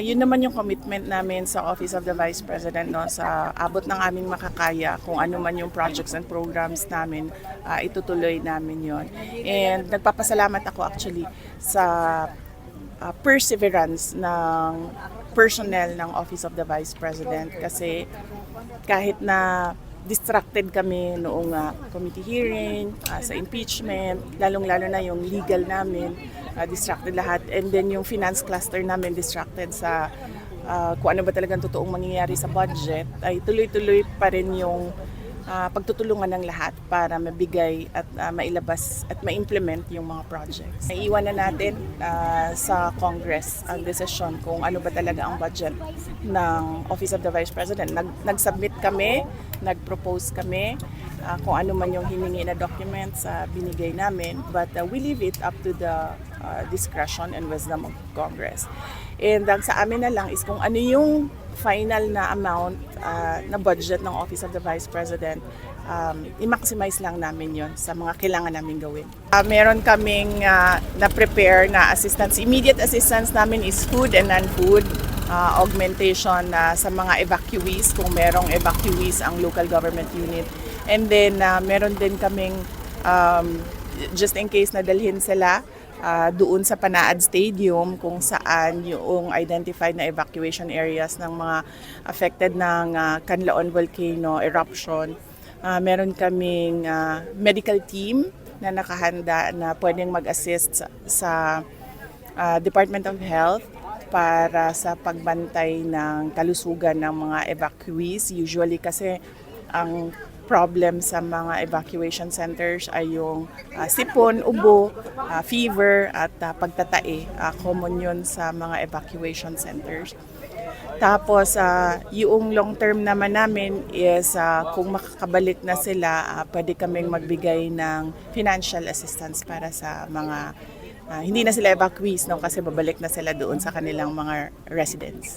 Yun naman yung commitment namin sa Office of the Vice President no sa abot ng aming makakaya kung ano man yung projects and programs namin ah, itutuloy namin yon. And nagpapasalamat ako actually sa ah, perseverance ng personnel ng Office of the Vice President kasi kahit na distracted kami noong ah, committee hearing, ah, sa impeachment, lalong-lalo na yung legal namin, ah, distracted lahat. And then yung finance cluster namin distracted sa ah, kung ano ba talagang totoong mangyayari sa budget, ay tuloy-tuloy pa rin yung ah, pagtutulungan ng lahat para mabigay at ah, mailabas at ma-implement yung mga projects. Naiiwan na natin ah, sa Congress ang desisyon kung ano ba talaga ang budget ng Office of the Vice President. Nag, nag-submit kami, nag-propose kami ah, kung ano man yung hiningi na documents sa binigay namin. But ah, we leave it up to the ah, discretion and wisdom of Congress. And ang sa amin na lang is kung ano yung final na amount ah, na budget ng Office of the Vice President, um, i-maximize lang namin yon sa mga kailangan namin gawin. Ah, meron kaming ah, na-prepare na assistance. Immediate assistance namin is food and non-food ah, augmentation na sa mga evacuees, kung merong evacuees ang local government unit. And then, ah, meron din kaming um, just in case na dalhin sila ah, doon sa Panaad Stadium kung saan yung identified na evacuation areas ng mga affected ng ah, Canlaon volcano eruption. Ah, meron kaming ah, medical team na nakahanda na pwedeng mag-assist sa, sa ah, Department of Health para sa pagbantay ng kalusugan ng mga evacuees. Usually kasi ang problem sa mga evacuation centers ay yung ah, sipon, ubo, ah, fever at ah, pagtatae. Ah, common yun sa mga evacuation centers. Tapos, ah, yung long term naman namin is ah, kung makakabalik na sila, ah, pwede kaming magbigay ng financial assistance para sa mga ah, hindi na sila evacuees no, kasi babalik na sila doon sa kanilang mga residents.